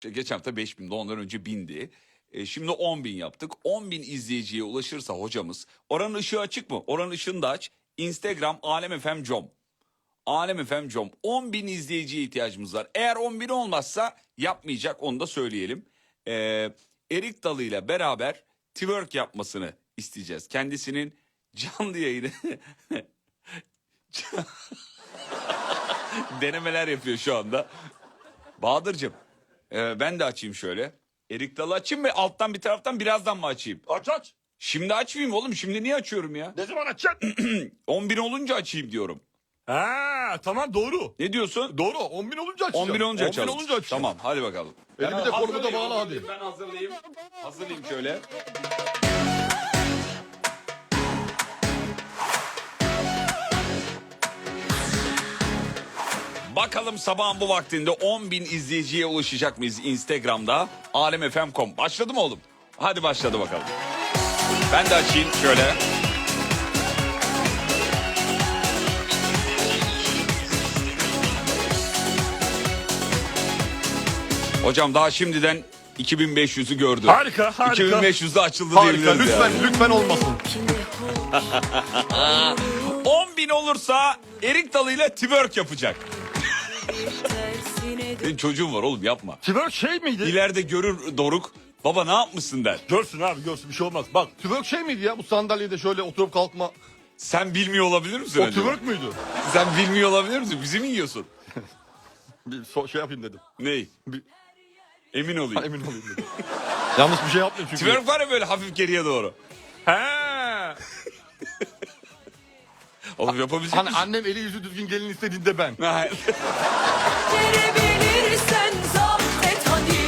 İşte geçen hafta 5 bindi ondan önce bindi. E, şimdi 10 bin yaptık. 10 bin izleyiciye ulaşırsa hocamız oranın ışığı açık mı? Oranın ışığını da aç. Instagram alemfm.com alemfm.com 10 bin izleyiciye ihtiyacımız var. Eğer 10 bin olmazsa yapmayacak onu da söyleyelim. E, Erik Dalı ile beraber twerk yapmasını isteyeceğiz. Kendisinin canlı yayını denemeler yapıyor şu anda. Bahadır'cığım e, ben de açayım şöyle. Erik Dalı açayım mı? Alttan bir taraftan birazdan mı açayım? Aç aç. Şimdi açmayayım oğlum. Şimdi niye açıyorum ya? Ne zaman açacaksın? 10 bin olunca açayım diyorum. ha tamam doğru. Ne diyorsun? Doğru 10 bin olunca açacağım. 10 bin olunca 10 açalım. bin olunca açacağım. Tamam hadi bakalım. Elimi de hazırlayayım. bağla hadi. Ben hazırlayayım. Hazırlayayım şöyle. Bakalım sabahın bu vaktinde 10 bin izleyiciye ulaşacak mıyız Instagram'da? alemfm.com. Başladı mı oğlum? Hadi başladı bakalım. Ben de açayım şöyle. Hocam daha şimdiden 2500'ü gördü. Harika harika. 2500'de açıldı Harika diyebiliriz lütfen yani. lütfen olmasın. 10 bin olursa Erik Dalı ile twerk yapacak. Benim çocuğum var oğlum yapma. Twerk şey miydi? İleride görür Doruk. Baba ne yapmışsın der. Görsün abi görsün bir şey olmaz. Bak twerk şey miydi ya bu sandalyede şöyle oturup kalkma. Sen bilmiyor olabilir misin O acaba? twerk müydü? Sen bilmiyor olabilir misin? Bizi mi yiyorsun? Bir so- şey yapayım dedim. Ney? Bir- Emin Ha, olayım. emin olayım dedim. Yanlış bir şey yapmayayım çünkü. Twerk var ya böyle hafif geriye doğru. He. Oğlum yapabilecek Hani misin? annem eli yüzü düzgün gelin istediğinde ben. Hayır. Verebilirsen zapt et hadi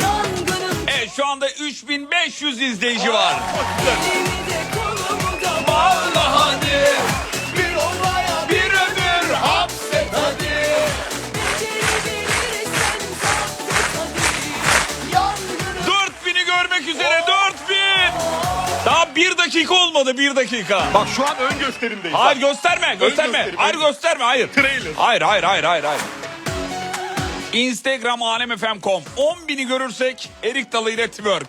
Yangının evet şu anda 3500 izleyici var. elimi de kolumu da Bağla hadi. Dakika olmadı bir dakika. Bak şu an ön gösterimdeyiz. Hayır gösterme gösterme. gösterim, Hayır ön- gösterme hayır. Trailer. Hayır hayır hayır hayır hayır. Instagram alemfm.com 10 bini görürsek Erik Dalı ile twerk.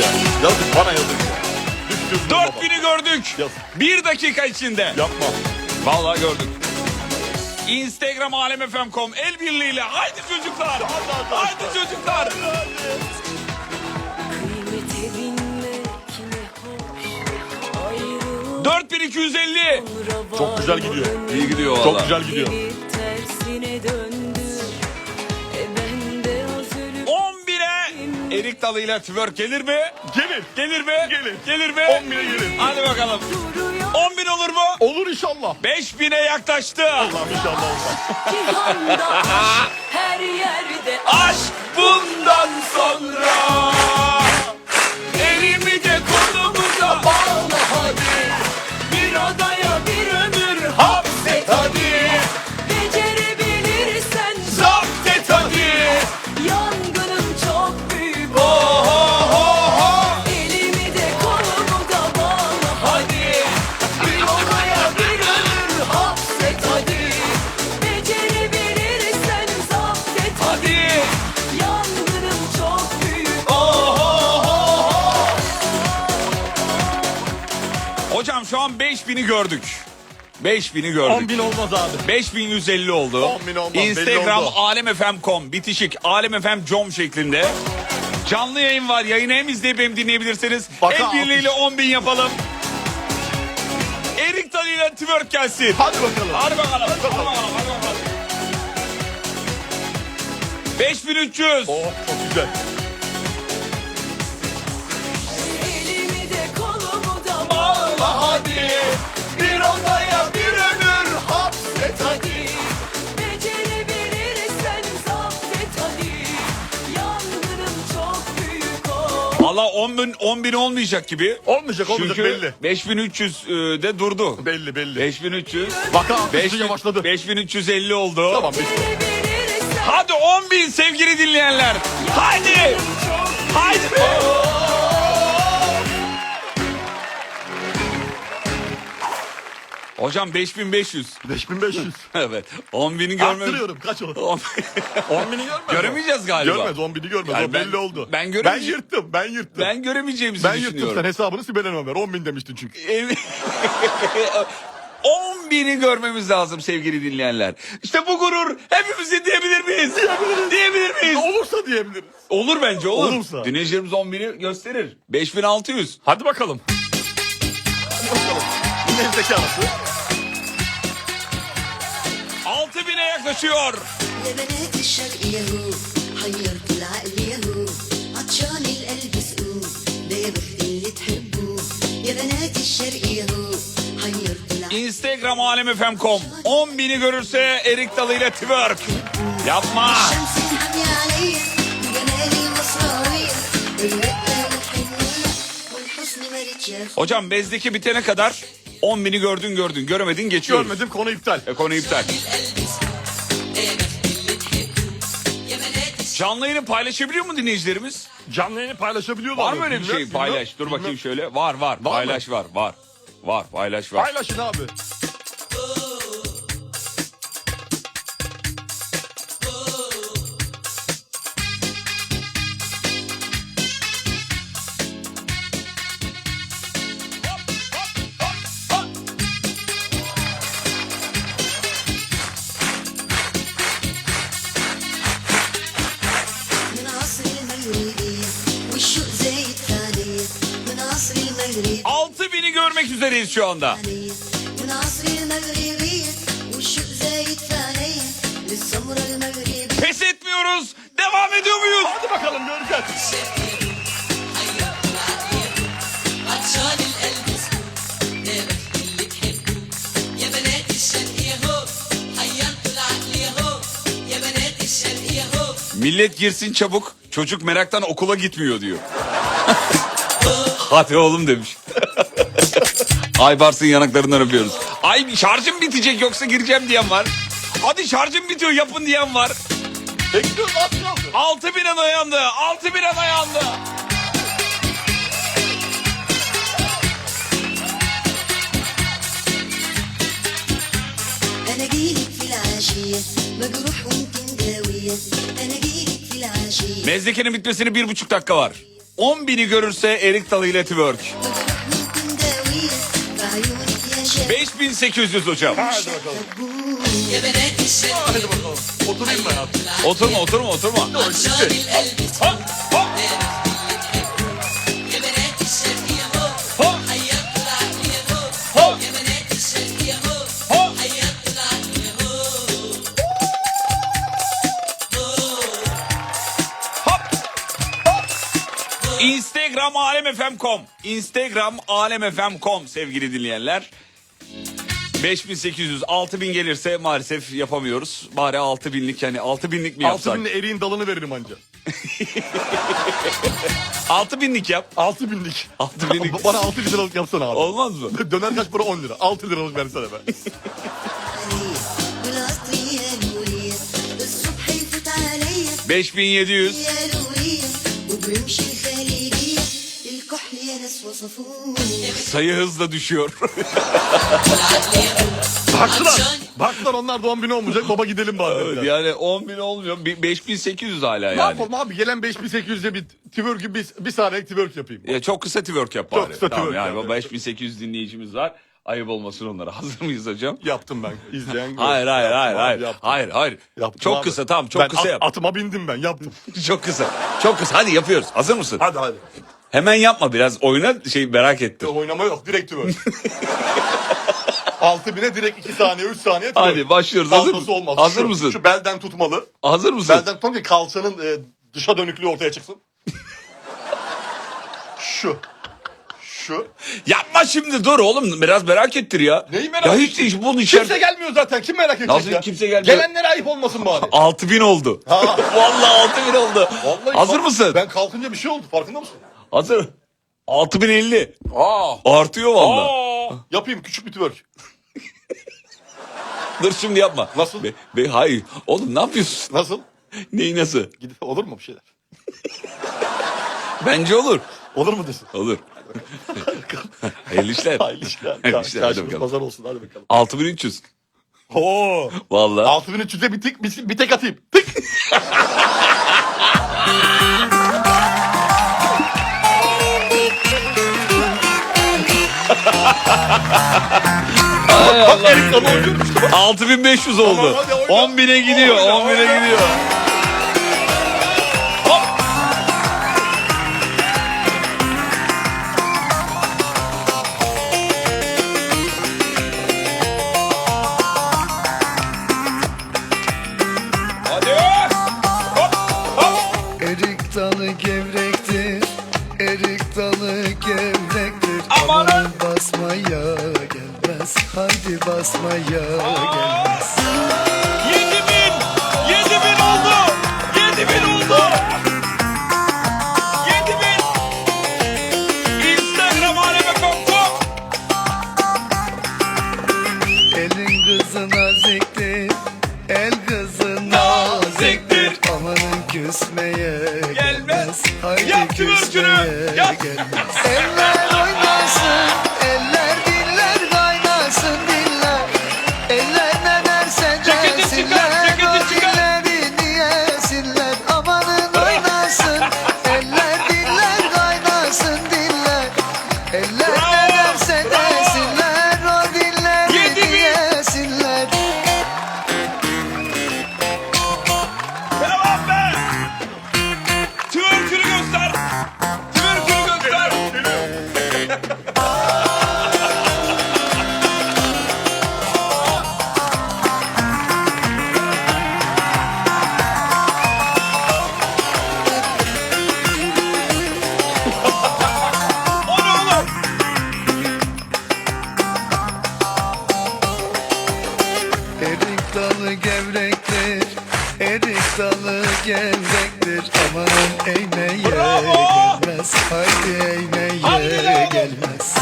Ya, yazık bana yazık. Düş gözüme baba. 4000'i gördük. Yaz. Bir dakika içinde. Yapma. Vallahi gördük. Instagram alemfm.com el birliğiyle haydi çocuklar. hadi, Haydi çocuklar. kıymete 4250. Çok güzel gidiyor. İyi gidiyor Çok vallahi. güzel gidiyor. Geri tersine döndü E ben de az ölüp 11'e Erik Dalı ile twerk gelir mi? Gelir. Gelir mi? Gelir. Gelir mi? 10 bine gelir. Hadi bakalım. duruyor 10 bin olur mu? Olur inşallah. 5000'e yaklaştı. Allah'ım inşallah olmaz. Her yerde Aşk bundan sonra an 5000'i gördük. 5000'i 10 gördük. bin olmaz abi. 5150 oldu. 10.000 olmaz, belli Instagram oldu. alemfm.com bitişik alemfm.com şeklinde. Canlı yayın var. Yayını hem izleyip hem dinleyebilirsiniz. Baka El birliğiyle alkış. 10 bin yapalım. Erik Dalı ile twerk gelsin. Hadi bakalım. Hadi bakalım. Hadi bakalım. Hadi bakalım. 5300. Oh çok güzel. Bağla hadi. Bir odaya bir ömür. Hapset hadi Becerebilirsen zapt et hadi Yangının çok büyük o Valla 10 bin, 10 bin olmayacak gibi. Olmayacak olmayacak Çünkü belli. 5300 e, de durdu. Belli belli. 5300. Vaka 5000 yavaşladı. 5350 oldu. Tamam beş. Hadi 10 bin sevgili dinleyenler. Haydi. Haydi be. Hocam 5500. 5500. evet. 10 bini görmem. Arttırıyorum. Kaç olur? 10 10 bini görmez. Göremeyeceğiz galiba. Görmez 10 bini görmez. Yani o ben- belli oldu. ben Ben göremeyeceğim. yırttım. Ben yırttım. ben göremeyeceğimizi ben yırttım. Sen düşünüyorum. hesabını Sibel Hanım'a ver. 10 bin demiştin çünkü. Ev- 10 bini görmemiz lazım sevgili dinleyenler. İşte bu gurur hepimize diyebilir miyiz? Diyebilir miyiz? Olursa diyebiliriz. Olur bence olur. Olursa. Dinleyicilerimiz 10 bini gösterir. 5600. Hadi bakalım. Hadi bakalım. Bu. kaçıyor. Instagram alemifem.com 10 bini görürse Erik Dalı ile twerk. Yapma. Hocam bezdeki bitene kadar 10 bini gördün gördün. Göremedin geçiyoruz. Görmedim konu iptal. E, konu iptal. Canlı yayını paylaşabiliyor mu dinleyicilerimiz? Canlı yayını paylaşabiliyorlar Var mı öyle bir şey? Paylaş. Dur bakayım şöyle. Var var. mı? Paylaş var. Var. Var. Paylaş var. Paylaşın abi. bitmek üzereyiz şu anda. Pes etmiyoruz. Devam ediyor muyuz? Hadi bakalım göreceğiz. Millet girsin çabuk. Çocuk meraktan okula gitmiyor diyor. Hadi oğlum demiş. Aybars'ın yanaklarından öpüyoruz. Ay şarjım bitecek yoksa gireceğim diyen var. Hadi şarjım bitiyor yapın diyen var. Bekliyoruz az kaldı. 6000 bin dayandı. 6000 bin dayandı. أنا جيلك في العشية مجروح وانت مداوية أنا جيلك في العشية Mezdekenin bitmesine bir buçuk dakika var. 10 bini görürse Erik Dalı ile twerk. 5800 hocam. Hadi bakalım. Hadi. Oturayım ben artık. Oturma oturma oturma. Instagram alemfm.com Instagram alemfm.com sevgili dinleyenler. 5800, 6000 gelirse maalesef yapamıyoruz. Bari 6000'lik yani 6000'lik mi yapsak? 6000'li eriğin dalını veririm anca. 6000'lik yap. 6000'lik. 6000'lik. Bana 6000 liralık yapsana abi. Olmaz mı? Döner kaç para 10 lira. 6 liralık versene ben. Beş bin yedi yüz sayı hızla düşüyor. Baktılar. Baktılar onlar da 10 bin olmayacak. Baba gidelim bari. yani 10 bin olmuyor. Bi- 5800 hala Ne yani. yapalım abi gelen 5800'e bir twerk'ü bir, bir saniye twerk yapayım. Ya çok kısa twerk yap Çok bari. kısa tamam, twerk yani yap. 5800 dinleyicimiz var. Ayıp olmasın onlara. Hazır mıyız hocam? Yaptım ben. İzleyen Hayır hayır Yaptım hayır abi, hayır. yaptım. Hayır hayır. Yaptım çok abi. kısa tamam çok Ben kısa at- yap. Atıma bindim ben yaptım. Çok kısa. Çok kısa. Hadi yapıyoruz. Hazır mısın? Hadi hadi. Hemen yapma biraz oyna şey merak ettim. Oynama yok direkt twerk. 6 bine direkt 2 saniye 3 saniye twerk. Hadi başlıyoruz. Hazır, Fazlası olmaz. hazır Şu- mısın? Şu belden tutmalı. Hazır mısın? Belden tutalım ki kalçanın e, dışa dönüklüğü ortaya çıksın. Şu. Şu. Yapma şimdi dur oğlum biraz merak ettir ya. Neyi merak Ya hiç hiç bunun Kimse içeride. gelmiyor zaten. Kim merak edecek Nasıl ya? kimse gelmiyor? Gelenlere ayıp olmasın bari. 6000 oldu. Ha. Vallahi 6000 oldu. Vallahi Hazır bak- mısın? Ben kalkınca bir şey oldu farkında mısın? Hazır. 6050. Aa. Artıyor vallahi. Aa. Yapayım küçük bir twerk. Dur şimdi yapma. Nasıl? Be, be, hayır. Oğlum ne yapıyorsun? Nasıl? Neyi nasıl? Gidip olur mu bir şeyler? Bence olur. Olur mu desin? Olur. Hayırlı işler. Hayırlı işler. Hayırlı işler. Hadi bakalım. pazar olsun hadi bakalım. 6300. Oo. Vallahi. 6300'e bir tık bir, bir tek atayım. Tık. Bak Erik Dalı oynuyormuş. 6500 oldu. Tamam, hadi oyna. 10.000'e gidiyor. Oyna, 10.000'e oyna. gidiyor. Hadi. Hop, hop. Erik dalı gevrektir, basmaya gelmez. 7000! 7000 oldu! 7000 oldu! 7000! Instagram aleme.com Elin kızı naziktir, el kızı naziktir. Amanın küsmeye gelmez, haydi Yap küsmeye yap. gelmez. Eller dalı gevrektir, erik dalı gevrektir. Amanın eğmeye Bravo! gelmez, haydi eğmeye lan! gelmez.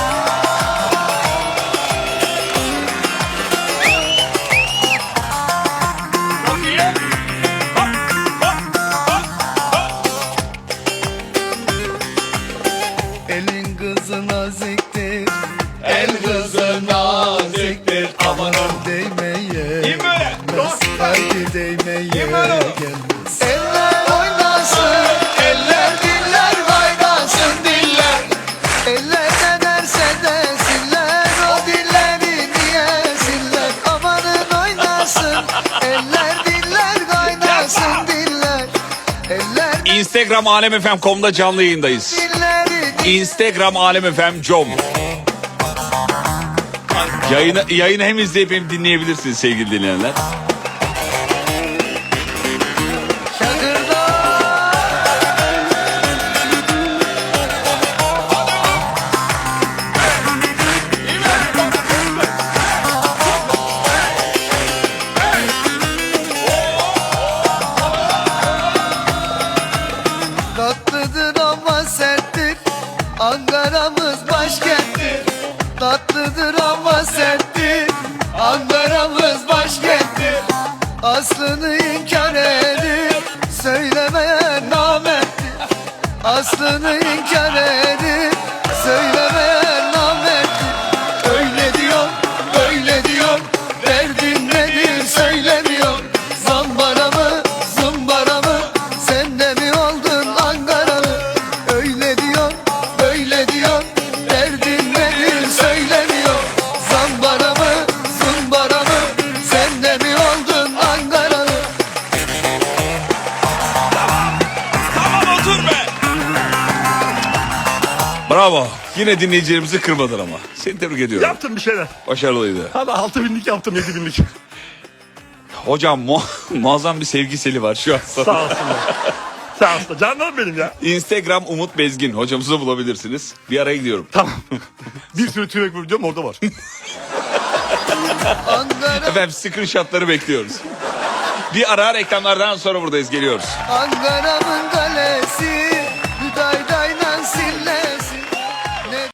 Elin kızı naziktir, el kızı naziktir. Amanın değmeye Instagram alemfm.com'da canlı yayındayız. Instagram alemfm.com Yayını, yayını hem izleyip hem dinleyebilirsiniz sevgili dinleyenler. Aslını inkar edip Yine dinleyicilerimizi kırmadın ama. Seni tebrik ediyorum. Yaptım bir şeyler. Başarılıydı. Hadi 6000'lik yaptım 7000'lik. Hocam mu muazzam bir sevgiseli var şu an. Sağ olsunlar. Sağ olsun. Canlarım benim ya. Instagram Umut Bezgin. Hocamızı bulabilirsiniz. Bir araya gidiyorum. Tamam. bir sürü tüyek videom orada var. Ankara, Efendim screenshotları bekliyoruz. Bir ara reklamlardan sonra buradayız. Geliyoruz. Ankara'nın kalesi